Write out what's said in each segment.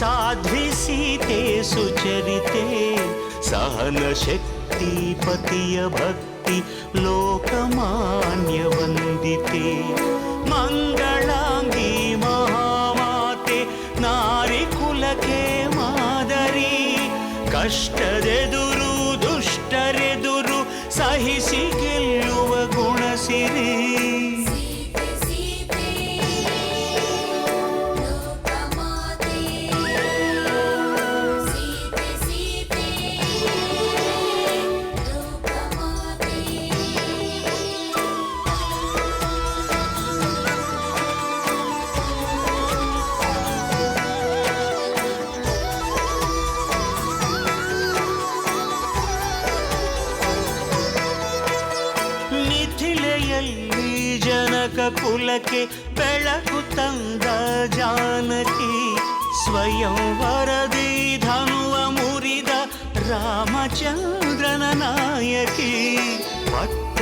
సాధ్వి సీతే సుచరితే సహన శక్తి పతియ భక్తి లోకమాన్య వందితే మంగళాంగి మహామాతే నారి కులకే మాదరి కష్టదెదు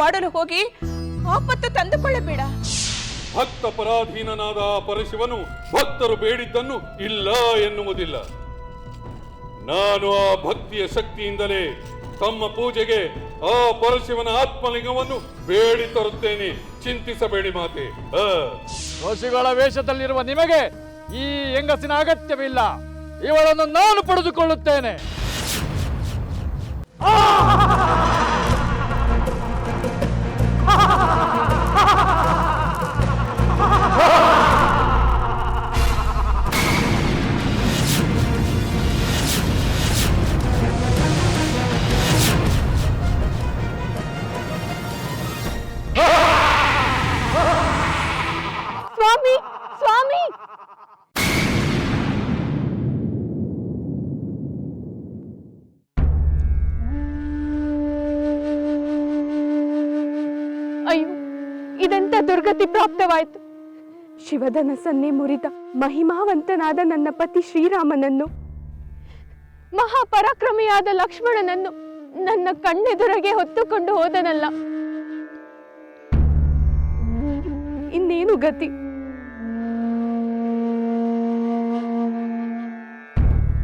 ಮಾಡಲು ಹೋಗಿ ಆಪತ್ತು ತಂದುಕೊಳ್ಳಬೇಡ. ಭಕ್ತ ಪರಾಧೀನನಾದ ಪರಶಿವನು ಭಕ್ತರು ಬೇಡಿದ್ದನ್ನು ಇಲ್ಲ ಎನ್ನುವುದಿಲ್ಲ. ನಾನು ಆ ಭಕ್ತಿಯ ಶಕ್ತಿಯಿಂದಲೇ ತಮ್ಮ ಪೂಜೆಗೆ ಆ ಪರಶಿವನ ಆತ್ಮಲಿಂಗವನ್ನು ಬೇಡಿ ತರುತ್ತೇನೆ. ಚಿಂತಿಸಬೇಡಿ ಮಾತೆ. ಆ. ಋಷಿಗಳ ವೇಷದಲ್ಲಿರುವ ನಿಮಗೆ ಈ ಹೆಂಗಸಿನ ಅಗತ್ಯವಿಲ್ಲ. ಇವಳನ್ನು ನಾನು ಪಡೆದುಕೊಳ್ಳುತ್ತೇನೆ. ಸ್ವಾಮಿ ಸ್ವಾಮಿ. ಅಯ್ಯೋ, ಇದೆಂತ ದುರ್ಗತಿ ಪ್ರಾಪ್ತವಾಯಿತು. ಶಿವಧನಸನ್ನೇ ಮುರಿದ ಮಹಿಮಾವಂತನಾದ ನನ್ನ ಪತಿ ಶ್ರೀರಾಮನನ್ನು, ಮಹಾಪರಾಕ್ರಮಿಯಾದ ಲಕ್ಷ್ಮಣನನ್ನು ನನ್ನ ಕಣ್ಣೆದುರಗೆ ಹೊತ್ತುಕೊಂಡು ಹೋದನಲ್ಲ. ಇನ್ನೇನು ಗತಿ?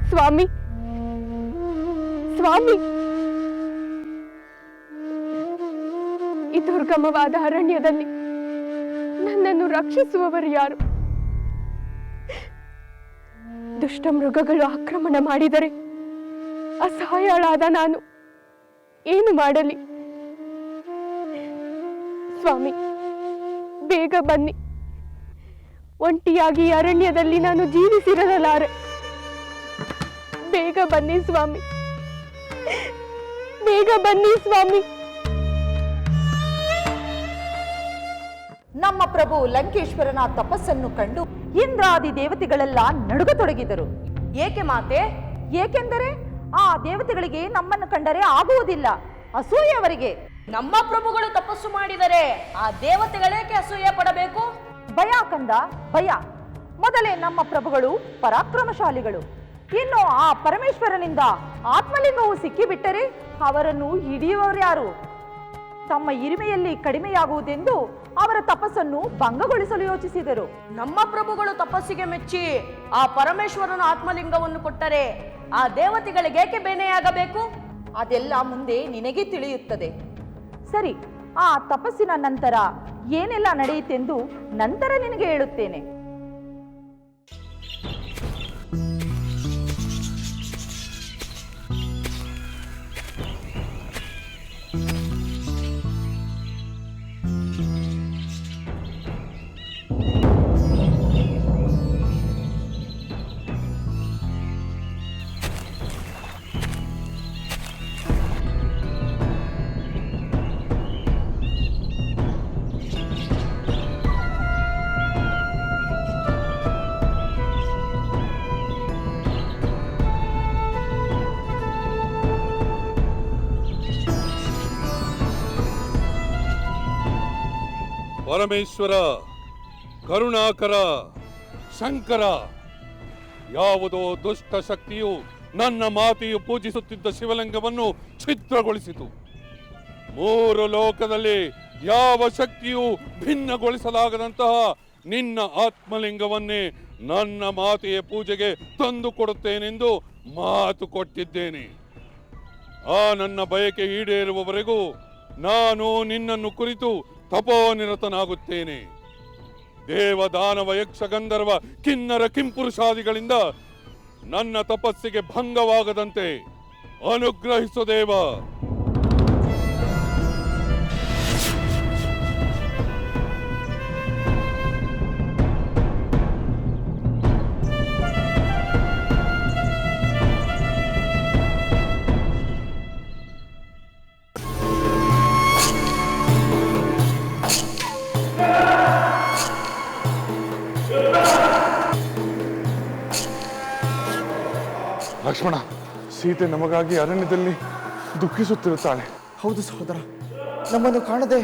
ಸ್ವಾಮಿ. ಸ್ವಾಮಿ. ಈ ದುರ್ಗಮವಾದ ಅರಣ್ಯದಲ್ಲಿ ನನ್ನನ್ನು ರಕ್ಷಿಸುವವರು ಯಾರು? ದುಷ್ಟ ಮೃಗಗಳು ಆಕ್ರಮಣ ಮಾಡಿದರೆ ಅಸಹಾಯಳಾದ ನಾನು. ಏನು ಮಾಡಲಿ? ಸ್ವಾಮಿ, ಬೇಗ ಬನ್ನಿ. ಒಂಟಿಯಾಗಿ ಅರಣ್ಯದಲ್ಲಿ ನಾನು ಜೀವಿಸಿರಲಾರೆ. ಬೇಗ ಬನ್ನಿ ಸ್ವಾಮಿ. ಬೇಗ ಬನ್ನಿ ಸ್ವಾಮಿ. ನಮ್ಮ ಪ್ರಭು ಲಂಕೇಶ್ವರನ ತಪಸ್ಸನ್ನು ಕಂಡು ಇಂದ್ರಾದಿ ದೇವತೆಗಳೆಲ್ಲ ನಡುಗತೊಡಗಿದರು. ಏಕೆ ಮಾತೆ? ಏಕೆಂದರೆ ಆ ದೇವತೆಗಳಿಗೆ ನಮ್ಮನ್ನು ಕಂಡರೆ ಆಗುವುದಿಲ್ಲ. ಅಸೂಯೆ ಅವರಿಗೆ. ನಮ್ಮ ಪ್ರಭುಗಳು ತಪಸ್ಸು ಮಾಡಿದರೆ ಆ ದೇವತೆಗಳೇಕೆ ಅಸೂಯೆ ಪಡಬೇಕು? ಭಯ ಕಂದ ಭಯ. ಮೊದಲೇ ನಮ್ಮ ಪ್ರಭುಗಳು ಪರಾಕ್ರಮಶಾಲಿಗಳು. ಇನ್ನು ಆ ಪರಮೇಶ್ವರನಿಂದ ಆತ್ಮಲಿಂಗವು ಸಿಕ್ಕಿಬಿಟ್ಟರೆ ಅವರನ್ನು ಹಿಡಿಯುವವರು ಯಾರು? ತಮ್ಮ ಇರಿಮೆಯಲ್ಲಿ ಕಡಿಮೆಯಾಗುವುದೆಂದು ಅವರ ತಪಸ್ಸನ್ನು ಭಂಗಗೊಳಿಸಲು ಯೋಚಿಸಿದರು. ನಮ್ಮ ಪ್ರಭುಗಳು ತಪಸ್ಸಿಗೆ ಮೆಚ್ಚಿ ಆ ಪರಮೇಶ್ವರನ ಆತ್ಮಲಿಂಗವನ್ನು ಕೊಟ್ಟರೆ ಆ ದೇವತೆಗಳಿಗೆ ಏಕೆ ಬೇನೆಯಾಗಬೇಕು? ಅದೆಲ್ಲ ಮುಂದೆ ನಿನಗೆ ತಿಳಿಯುತ್ತದೆ. ಸರಿ ಆ ತಪಸ್ಸಿನ ನಂತರ ಏನೆಲ್ಲ ನಡೆಯಿತೆಂದು ನಂತರ ನಿನಗೆ ಹೇಳುತ್ತೇನೆ. ಪರಮೇಶ್ವರ, ಕರುಣಾಕರ, ಶಂಕರ, ಯಾವುದೋ ದುಷ್ಟ ಶಕ್ತಿಯು ನನ್ನ ಮಾತೆಯು ಪೂಜಿಸುತ್ತಿದ್ದ ಶಿವಲಿಂಗವನ್ನು ಛಿದ್ರಗೊಳಿಸಿತು. ಮೂರು ಲೋಕದಲ್ಲಿ ಯಾವ ಶಕ್ತಿಯು ಭಿನ್ನಗೊಳಿಸಲಾಗದಂತಹ ನಿನ್ನ ಆತ್ಮಲಿಂಗವನ್ನೇ ನನ್ನ ಮಾತೆಯ ಪೂಜೆಗೆ ತಂದು ಕೊಡುತ್ತೇನೆಂದು ಮಾತು ಕೊಟ್ಟಿದ್ದೇನೆ. ಆ ನನ್ನ ಬಯಕೆ ಈಡೇರುವವರೆಗೂ ನಾನು ನಿನ್ನನ್ನು ಕುರಿತು ತಪೋನಿರತನಾಗುತ್ತೇನೆ. ದೇವ ದಾನವ ಯಕ್ಷ ಗಂಧರ್ವ ಕಿನ್ನರ ಕಿಂಪುರುಷಾದಿಗಳಿಂದ ನನ್ನ ತಪಸ್ಸಿಗೆ ಭಂಗವಾಗದಂತೆ ಅನುಗ್ರಹಿಸು ದೇವ. ಸೀತೆ ನಮಗಾಗಿ ಅರಣ್ಯದಲ್ಲಿ ದುಃಖಿಸುತ್ತಿರುತ್ತಾಳೆ. ಹೌದು ಸಹೋದರ ನಮ್ಮನ್ನು ಕಾಣದೆ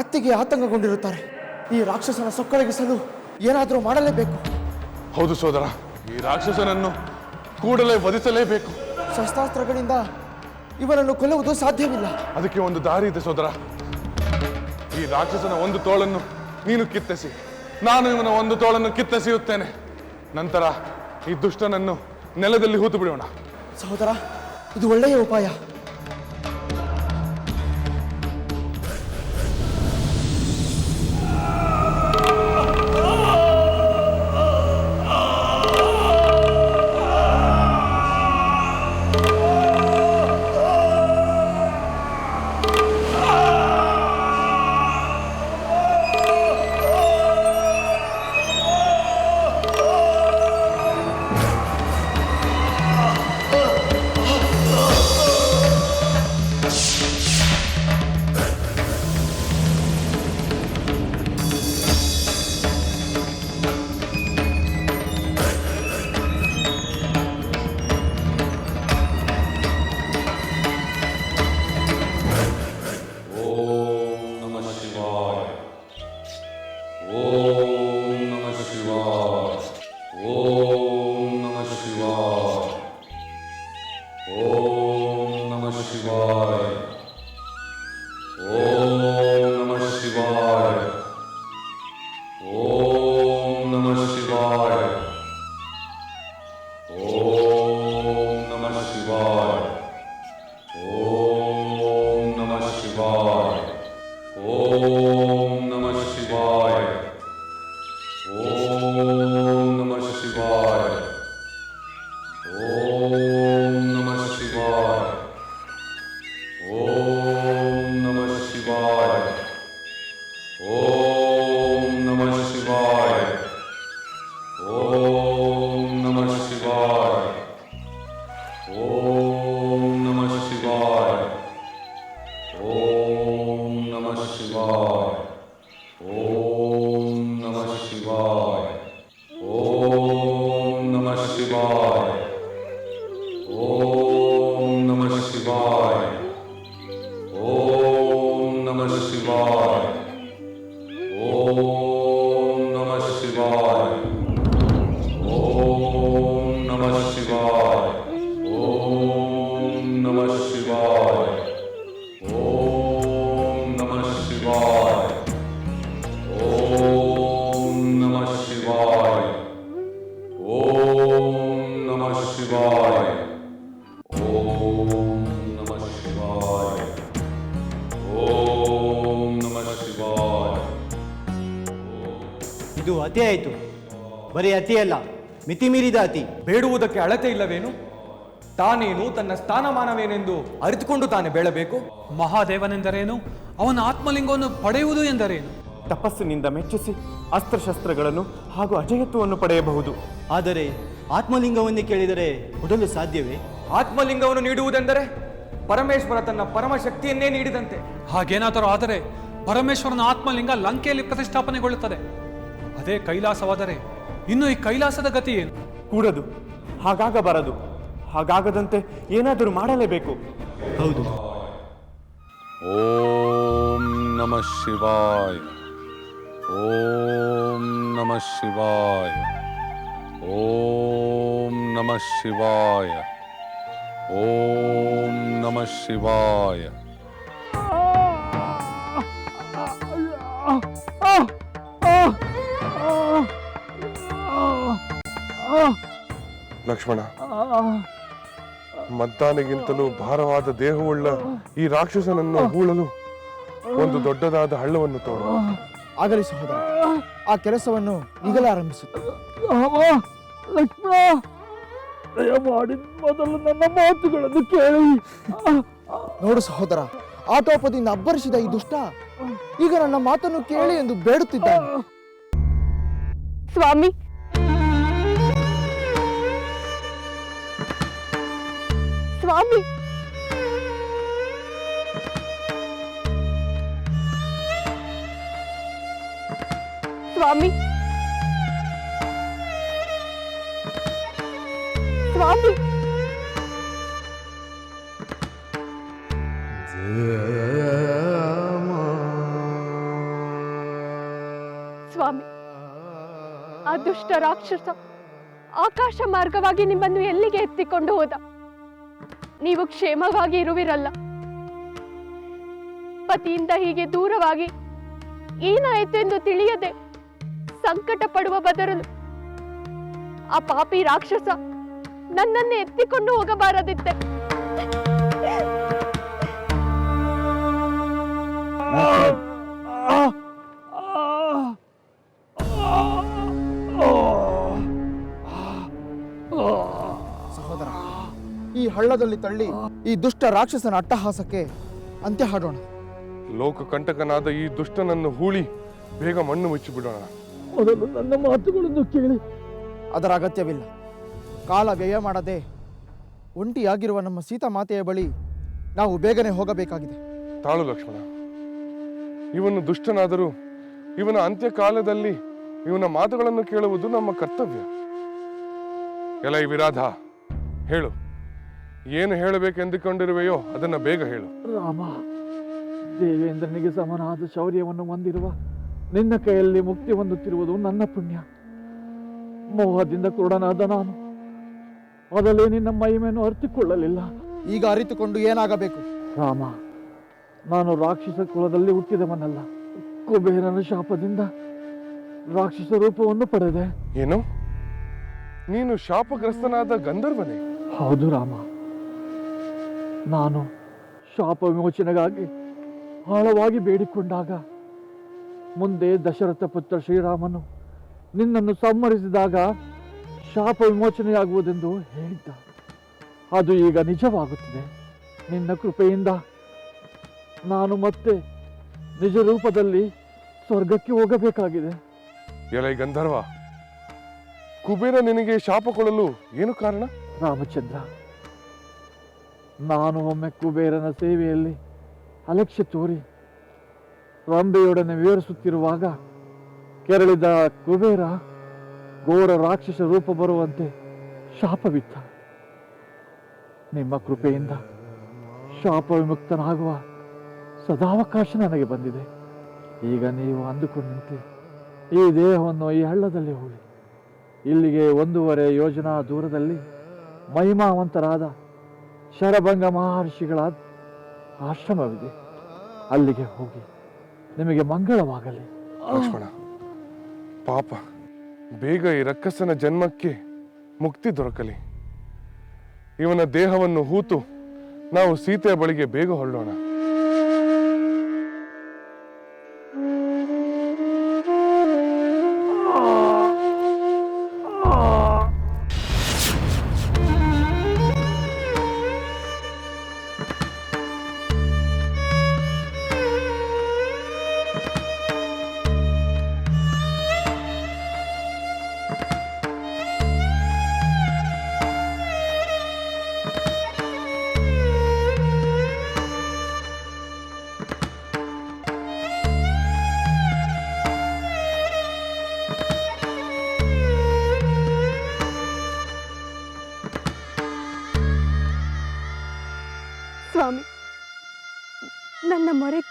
ಅತ್ತಿಗೆ ಆತಂಕಗೊಂಡಿರುತ್ತಾರೆ. ಈ ರಾಕ್ಷಸನ ಸೊಕ್ಕಳಗಿಸಲು ಏನಾದರೂ ಮಾಡಲೇಬೇಕು? ಹೌದು ಸೋದರ ಈ ರಾಕ್ಷಸನನ್ನು ಕೂಡಲೇ ವಧಿಸಲೇಬೇಕು. ಶಸ್ತ್ರಾಸ್ತ್ರಗಳಿಂದ ಇವನನ್ನು ಕೊಲ್ಲುವುದು ಸಾಧ್ಯವಿಲ್ಲ. ಅದಕ್ಕೆ ಒಂದು ದಾರಿ ಇದೆ ಸೋದರ ಈ ರಾಕ್ಷಸನ ಒಂದು ತೋಳನ್ನು ನೀನು ಕಿತ್ತಸಿ. ನಾನು ಇವನ ಒಂದು ತೋಳನ್ನು ಕಿತ್ತೆಸೆಯುತ್ತೇನೆ. ನಂತರ ಈ ದುಷ್ಟನನ್ನು ನೆಲದಲ್ಲಿ ಹೂತು ಬಿಡೋಣ ಸಹೋದರ ಇದು ಒಳ್ಳೆಯ ಉಪಾಯ. ಇದು ಅತಿ ಆಯಿತು. ಬರೀ ಅತಿ ಅಲ್ಲ ಮಿತಿ ಮೀರಿದ ಅತಿ. ಬೇಡುವುದಕ್ಕೆ ಅಳತೆ ಇಲ್ಲವೇನು? ತಾನೇನು ತನ್ನ ಸ್ಥಾನಮಾನವೇನೆಂದು ಅರಿತುಕೊಂಡು ತಾನೇ ಬೇಳಬೇಕು ಮಹಾದೇವನೆಂದರೇನು? ಅವನ ಆತ್ಮಲಿಂಗವನ್ನು ಪಡೆಯುವುದು ಎಂದರೇನು? ತಪಸ್ಸಿನಿಂದ ಮೆಚ್ಚಿಸಿ ಅಸ್ತ್ರಶಸ್ತ್ರಗಳನ್ನು ಹಾಗೂ ಅಜಯತ್ವವನ್ನು ಪಡೆಯಬಹುದು. ಆದರೆ ಆತ್ಮಲಿಂಗವನ್ನೇ ಕೇಳಿದರೆ ಕೊಡಲು ಸಾಧ್ಯವೇ? ಆತ್ಮಲಿಂಗವನ್ನು ನೀಡುವುದೆಂದರೆ ಪರಮೇಶ್ವರ ತನ್ನ ಪರಮಶಕ್ತಿಯನ್ನೇ ನೀಡಿದಂತೆ. ಹಾಗೇನಾದರೂ ಆದರೆ ಪರಮೇಶ್ವರನ ಆತ್ಮಲಿಂಗ ಲಂಕೆಯಲ್ಲಿ ಪ್ರತಿಷ್ಠಾಪನೆಗೊಳ್ಳುತ್ತದೆ. ಅದೇ ಕೈಲಾಸವಾದರೆ ಇನ್ನು ಈ ಕೈಲಾಸದ ಗತಿ ಏನು? ಕೂಡದು ಹಾಗಾಗಬಾರದು ಹಾಗಾಗದಂತೆ ಏನಾದರೂ ಮಾಡಲೇಬೇಕು. ಹೌದು. ಓಂ ನಮ ಶಿವಾಯ. ಓಂ ನಮಃ ಶಿವಾಯ. ಓಂ ನಮಃ ಶಿವಾಯ. ಓಂ ನಮಃ ಶಿವಾಯ. ಲಕ್ಷ್ಮಣ ಮದ್ದಾನೆಗಿಂತಲೂ ಭಾರವಾದ ದೇಹವುಳ್ಳ ಈ ರಾಕ್ಷಸನನ್ನು ಹೂಳಲು ಒಂದು ದೊಡ್ಡದಾದ ಹಳ್ಳವನ್ನು ತೋಡು ಆಗಲಿ ಸಹೋದರ ಆ ಕೆಲಸವನ್ನು ಈಗಲೇ ಆರಂಭಿಸುತ್ತೆ ಲಕ್ಷ್ಮಣ ಮೊದಲು ನನ್ನ ಮಾತುಗಳನ್ನು ಕೇಳಿ. ನೋಡು ಸಹೋದರ ಆಟೋಪದಿಂದ ಅಬ್ಬರಿಸಿದ ಈ ದುಷ್ಟ ಈಗ ನನ್ನ ಮಾತನ್ನು ಕೇಳಿ ಎಂದು ಬೇಡುತ್ತಿದ್ದಾನೆ. ಸ್ವಾಮಿ ಸ್ವಾಮಿ. ಸ್ವಾಮಿ. ಸ್ವಾಮಿ. ಸ್ವಾಮಿ ಅದುಷ್ಟ ದುಷ್ಟ ರಾಕ್ಷಸ ಆಕಾಶ ಮಾರ್ಗವಾಗಿ ನಿಮ್ಮನ್ನು ಎಲ್ಲಿಗೆ ಎತ್ತಿಕೊಂಡು ಹೋದ? ನೀವು ಕ್ಷೇಮವಾಗಿ ಇರುವಿರಲ್ಲ. ಪತಿಯಿಂದ ಹೀಗೆ ದೂರವಾಗಿ ಏನಾಯಿತು ಎಂದು ತಿಳಿಯದೆ ಸಂಕಟ ಪಡುವ ಬದಲು ಆ ಪಾಪಿ ರಾಕ್ಷಸ ನನ್ನನ್ನೇ ಎತ್ತಿಕೊಂಡು ಹೋಗಬಾರದಿತ್ತೆ. ಈ ಹಳ್ಳದಲ್ಲಿ ತಳ್ಳಿ ಈ ದುಷ್ಟ ರಾಕ್ಷಸನ ಅಟ್ಟಹಾಸಕ್ಕೆ ಅಂತ್ಯ ಹಾಡೋಣ. ಲೋಕ ಕಂಟಕನಾದ ಈ ದುಷ್ಟನನ್ನು ಹೂಳಿ ಬೇಗ ಮಣ್ಣು ಮುಚ್ಚಿಬಿಡೋಣ ಮೊದಲು ನನ್ನ ಮಾತುಗಳನ್ನು ಕೇಳಿ. ಅದರ ಅಗತ್ಯವಿಲ್ಲ. ಕಾಲ ವ್ಯಯ ಮಾಡದೆ ಒಂಟಿಯಾಗಿರುವ ನಮ್ಮ ಸೀತಾ ಮಾತೆಯ ಬಳಿ ನಾವು ಬೇಗನೆ ಹೋಗಬೇಕಾಗಿದೆ. ತಾಳು ಲಕ್ಷ್ಮಣ ಇವನು ದುಷ್ಟನಾದರೂ ಇವನ ಅಂತ್ಯಕಾಲದಲ್ಲಿ ಇವನ ಮಾತುಗಳನ್ನು ಕೇಳುವುದು ನಮ್ಮ ಕರ್ತವ್ಯ. ಎಲೈ ವಿರಾಧ ಹೇಳು. ಏನು ಹೇಳಬೇಕೆಂದುಕೊಂಡಿರುವೆಯೋ ಅದನ್ನ ಬೇಗ ಹೇಳು. ರಾಮ ದೇವೇಂದ್ರನಿಗೆ ಸಮನಾದ ಶೌರ್ಯವನ್ನು ಹೊಂದಿರುವ ನಿನ್ನ ಕೈಯಲ್ಲಿ ಮುಕ್ತಿ ಹೊಂದುತ್ತಿರುವುದು ನನ್ನ ಪುಣ್ಯ. ಮೋಹದಿಂದ ಕುರುಡನಾದ ನಾನು ಮೊದಲೇ ನಿನ್ನ ಮಹಿಮೆಯನ್ನು ಅರಿತುಕೊಳ್ಳಲಿಲ್ಲ. ಈಗ ಅರಿತುಕೊಂಡು ಏನಾಗಬೇಕು? ರಾಮ ನಾನು ರಾಕ್ಷಸ ಕುಲದಲ್ಲಿ ಹುಟ್ಟಿದವನಲ್ಲ. ಕುಬೇರನ ಶಾಪದಿಂದ ರಾಕ್ಷಸ ರೂಪವನ್ನು ಪಡೆದೆ. ಏನು? ನೀನು ಶಾಪಗ್ರಸ್ತನಾದ ಗಂಧರ್ವನೇ? ಹೌದು ರಾಮ. ನಾನು ಶಾಪ ವಿಮೋಚನೆಗಾಗಿ ಆಳವಾಗಿ ಬೇಡಿಕೊಂಡಾಗ ಮುಂದೆ ದಶರಥ ಪುತ್ರ ಶ್ರೀರಾಮನು ನಿನ್ನನ್ನು ಸಂಹರಿಸಿದಾಗ ಶಾಪ ವಿಮೋಚನೆಯಾಗುವುದೆಂದು ಹೇಳಿದ್ದ ಅದು ಈಗ ನಿಜವಾಗುತ್ತಿದೆ. ನಿನ್ನ ಕೃಪೆಯಿಂದ ನಾನು ಮತ್ತೆ ನಿಜ ರೂಪದಲ್ಲಿ ಸ್ವರ್ಗಕ್ಕೆ ಹೋಗಬೇಕಾಗಿದೆ. ಎಲೈ ಗಂಧರ್ವ ಕುಬೇರ ನಿನಗೆ ಶಾಪ ಕೊಡಲು ಏನು ಕಾರಣ? ರಾಮಚಂದ್ರ ನಾನು ಒಮ್ಮೆ ಕುಬೇರನ ಸೇವೆಯಲ್ಲಿ ಅಲಕ್ಷ್ಯ ತೋರಿ ರಂಬೆಯೊಡನೆ ವಿವರಿಸುತ್ತಿರುವಾಗ ಕೆರಳಿದ ಕುಬೇರ ಘೋರ ರಾಕ್ಷಸ ರೂಪ ಬರುವಂತೆ ಶಾಪವಿತ್ತ. ನಿಮ್ಮ ಕೃಪೆಯಿಂದ ಶಾಪ ವಿಮುಕ್ತನಾಗುವ ಸದಾವಕಾಶ ನನಗೆ ಬಂದಿದೆ. ಈಗ ನೀವು ಅಂದುಕೊಂಡಂತೆ ಈ ದೇಹವನ್ನು ಈ ಹಳ್ಳದಲ್ಲಿ ಹೋಗಿ ಇಲ್ಲಿಗೆ ಒಂದೂವರೆ ಯೋಜನಾ ದೂರದಲ್ಲಿ ಮಹಿಮಾವಂತರಾದ ಶರಭಂಗ ಮಹರ್ಷಿಗಳ ಆಶ್ರಮವಿದೆ. ಅಲ್ಲಿಗೆ ಹೋಗಿ ನಿಮಗೆ ಮಂಗಳವಾಗಲಿ. ಲಕ್ಷ್ಮಣ, ಪಾಪ, ಬೇಗ ಈ ರಕ್ಕಸನ ಜನ್ಮಕ್ಕೆ ಮುಕ್ತಿ ದೊರಕಲಿ. ಇವನ ದೇಹವನ್ನು ಹೂತು ನಾವು ಸೀತೆಯ ಬಳಿಗೆ ಬೇಗ ಹೊರಡೋಣ.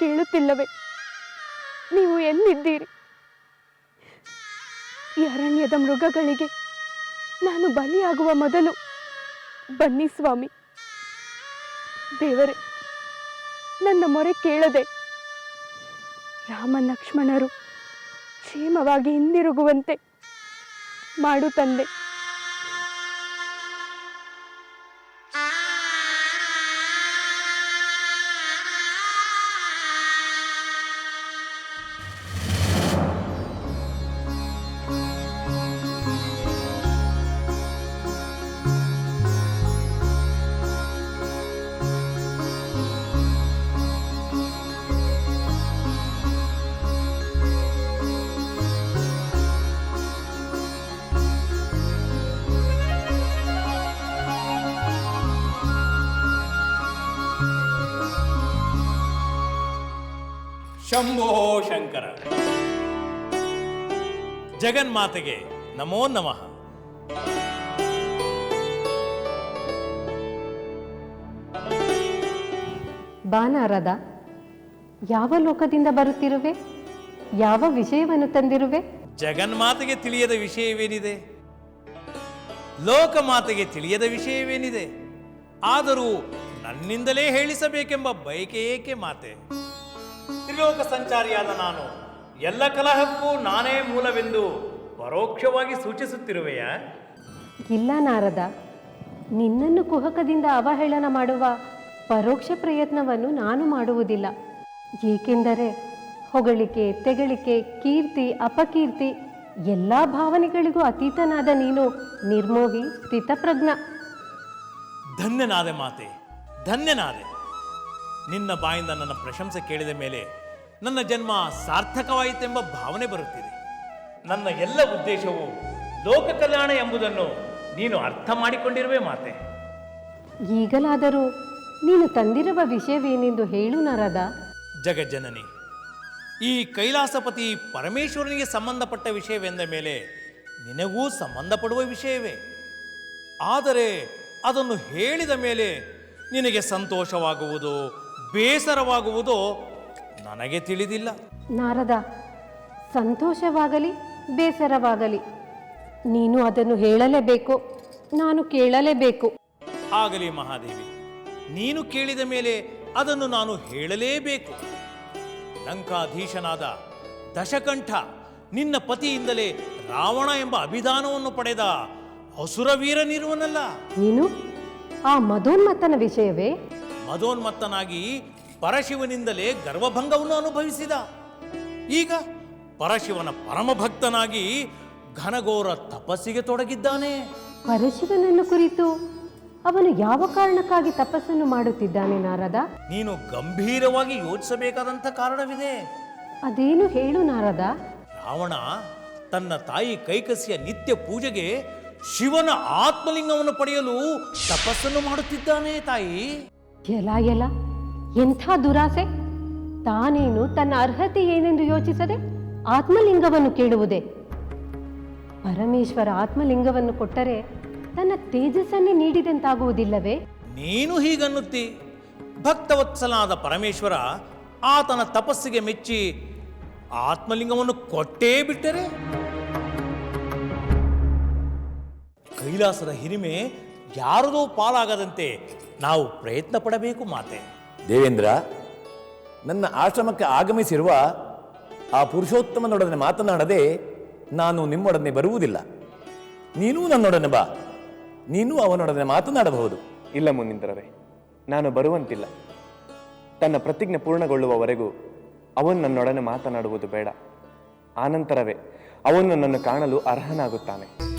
ಕೇಳುತ್ತಿಲ್ಲವೇ ನೀವು ಎಲ್ಲಿದ್ದೀರಿ? ಈ ಅರಣ್ಯದ ಮೃಗಗಳಿಗೆ ನಾನು ಬಲಿಯಾಗುವ ಮೊದಲು ಬನ್ನಿ ಸ್ವಾಮಿ. ದೇವರೇ, ನನ್ನ ಮೊರೆ ಕೇಳದೆ ರಾಮ ಲಕ್ಷ್ಮಣರು ಕ್ಷೇಮವಾಗಿ ಹಿಂದಿರುಗುವಂತೆ ಮಾಡು ತಂದೆ. ಶಂಭೋ ಶಂಕರ. ಜಗನ್ಮಾತೆಗೆ ನಮೋ ನಮಃ. ಬಾನಾರದ ಯಾವ ಲೋಕದಿಂದ ಬರುತ್ತಿರುವೆ? ಯಾವ ವಿಷಯವನ್ನು ತಂದಿರುವೆ? ಜಗನ್ಮಾತೆಗೆ ತಿಳಿಯದ ವಿಷಯವೇನಿದೆ? ಲೋಕಮಾತೆಗೆ ತಿಳಿಯದ ವಿಷಯವೇನಿದೆ? ಆದರೂ ನನ್ನಿಂದಲೇ ಹೇಳಿಸಬೇಕೆಂಬ ಬಯಕೆ ಏಕೆ ಮಾತೆ? ತ್ರಿಲೋಕ ಸಂಚಾರಿಯಾದ ನಾನು. ಎಲ್ಲ ಕಲಹಕ್ಕೂ ನಾನೇ ಮೂಲವೆಂದು ಪರೋಕ್ಷವಾಗಿ ಸೂಚಿಸುತ್ತಿರುವೆಯಾ? ಇಲ್ಲ ನಾರದ ನಿನ್ನನ್ನು ಕುಹಕದಿಂದ ಅವಹೇಳನ ಮಾಡುವ ಪರೋಕ್ಷ ಪ್ರಯತ್ನವನ್ನು ನಾನು ಮಾಡುವುದಿಲ್ಲ. ಏಕೆಂದರೆ ಹೊಗಳಿಕೆ ತೆಗಳಿಕೆ ಕೀರ್ತಿ ಅಪಕೀರ್ತಿ ಎಲ್ಲ ಭಾವನೆಗಳಿಗೂ ಅತೀತನಾದ ನೀನು ನಿರ್ಮೋಹಿ ಸ್ಥಿತಪ್ರಜ್ಞ. ಧನ್ಯನಾದೆ ಮಾತೆ ಧನ್ಯನಾದೆ. ನಿನ್ನ ಬಾಯಿಂದ ನನ್ನ ಪ್ರಶಂಸೆ ಕೇಳಿದ ಮೇಲೆ ನನ್ನ ಜನ್ಮ ಸಾರ್ಥಕವಾಯಿತೆಂಬ ಭಾವನೆ ಬರುತ್ತಿದೆ. ನನ್ನ ಎಲ್ಲ ಉದ್ದೇಶವು ಲೋಕ ಕಲ್ಯಾಣ ಎಂಬುದನ್ನು ನೀನು ಅರ್ಥ ಮಾಡಿಕೊಂಡಿರುವೆ ಮಾತೆ. ಈಗಲಾದರೂ ನೀನು ತಂದಿರುವ ವಿಷಯವೇನೆಂದು ಹೇಳು ನರದ. ಜಗಜ್ಜನನಿ ಈ ಕೈಲಾಸಪತಿ ಪರಮೇಶ್ವರನಿಗೆ ಸಂಬಂಧಪಟ್ಟ ವಿಷಯವೆಂದ ಮೇಲೆ ನಿನಗೂ ಸಂಬಂಧಪಡುವ ವಿಷಯವೇ. ಆದರೆ ಅದನ್ನು ಹೇಳಿದ ಮೇಲೆ ನಿನಗೆ ಸಂತೋಷವಾಗುವುದೋ ಬೇಸರವಾಗುವುದೋ ನನಗೆ ತಿಳಿದಿಲ್ಲ. ನಾರದ ಸಂತೋಷವಾಗಲಿ ಬೇಸರವಾಗಲಿ. ನೀನು ಅದನ್ನು ಹೇಳಲೇಬೇಕು ನಾನು ಕೇಳಲೇಬೇಕು. ಆಗಲಿ ಮಹಾದೇವಿ ನೀನು ಕೇಳಿದ ಮೇಲೆ ಅದನ್ನು ನಾನು ಹೇಳಲೇಬೇಕು. ಲಂಕಾಧೀಶನಾದ ದಶಕಂಠ ನಿನ್ನ ಪತಿಯಿಂದಲೇ ರಾವಣ ಎಂಬ ಅಭಿಧಾನವನ್ನು ಪಡೆದ ಅಸುರವೀರನಿರುವನಲ್ಲ ನೀನು ಆ ಮಧೋನ್ಮತ್ತನ ವಿಷಯವೇ? ಮದೋನ್ಮತ್ತನಾಗಿ ಪರಶಿವನಿಂದಲೇ ಗರ್ವಭಂಗವನ್ನು ಅನುಭವಿಸಿದ. ಈಗ ಪರಶಿವನ ಪರಮಭಕ್ತನಾಗಿ ಘನಘೋರ ತಪಸ್ಸಿಗೆ ತೊಡಗಿದ್ದಾನೆ. ಪರಶಿವನನ್ನು ಕುರಿತು ಅವನು ಯಾವ ಕಾರಣಕ್ಕಾಗಿ ತಪಸ್ಸನ್ನು ಮಾಡುತ್ತಿದ್ದಾನೆ ನಾರದ? ನೀನು ಗಂಭೀರವಾಗಿ ಯೋಚಿಸಬೇಕಾದಂಥ ಕಾರಣವಿದೆ. ಅದೇನು ಹೇಳು ನಾರದ? ರಾವಣ ತನ್ನ ತಾಯಿ ಕೈಕಸಿಯ ನಿತ್ಯ ಪೂಜೆಗೆ ಶಿವನ ಆತ್ಮಲಿಂಗವನ್ನು ಪಡೆಯಲು ತಪಸ್ಸನ್ನು ಮಾಡುತ್ತಿದ್ದಾನೆ ತಾಯಿ. ಎಲ ಎಲ ಎಂಥ ದುರಾಸೆ? ತಾನೇನು ತನ್ನ ಅರ್ಹತೆ ಏನೆಂದು ಯೋಚಿಸದೆ ಆತ್ಮಲಿಂಗವನ್ನು ಕೇಳುವುದೇ? ಪರಮೇಶ್ವರ ಆತ್ಮಲಿಂಗವನ್ನು ಕೊಟ್ಟರೆ ತನ್ನ ತೇಜಸ್ಸನ್ನೇ ನೀಡಿದಂತಾಗುವುದಿಲ್ಲವೇ? ನೀನು ಹೀಗನ್ನುತ್ತಿ. ಭಕ್ತವತ್ಸಲನಾದ ಪರಮೇಶ್ವರ ಆತನ ತಪಸ್ಸಿಗೆ ಮೆಚ್ಚಿ ಆತ್ಮಲಿಂಗವನ್ನು ಕೊಟ್ಟೇ ಬಿಟ್ಟರೆ? ಕೈಲಾಸದ ಹಿರಿಮೆ ಯಾರದೋ ಪಾಲಾಗದಂತೆ ನಾವು ಪ್ರಯತ್ನ ಪಡಬೇಕು ಮಾತೆ. ದೇವೇಂದ್ರ ನನ್ನ ಆಶ್ರಮಕ್ಕೆ ಆಗಮಿಸಿರುವ ಆ ಪುರುಷೋತ್ತಮನೊಡನೆ ಮಾತನಾಡದೆ ನಾನು ನಿಮ್ಮೊಡನೆ ಬರುವುದಿಲ್ಲ. ನೀನೂ ನನ್ನೊಡನೆ ಬಾ. ನೀನು ಅವನೊಡನೆ ಮಾತನಾಡಬಹುದು. ಇಲ್ಲ ಮುನೀಂದ್ರರೇ ನಾನು ಬರುವಂತಿಲ್ಲ. ತನ್ನ ಪ್ರತಿಜ್ಞೆ ಪೂರ್ಣಗೊಳ್ಳುವವರೆಗೂ ಅವನು ನನ್ನೊಡನೆ ಮಾತನಾಡುವುದು ಬೇಡ. ಆನಂತರವೇ ಅವನು ನನ್ನನ್ನು ಕಾಣಲು ಅರ್ಹನಾಗುತ್ತಾನೆ.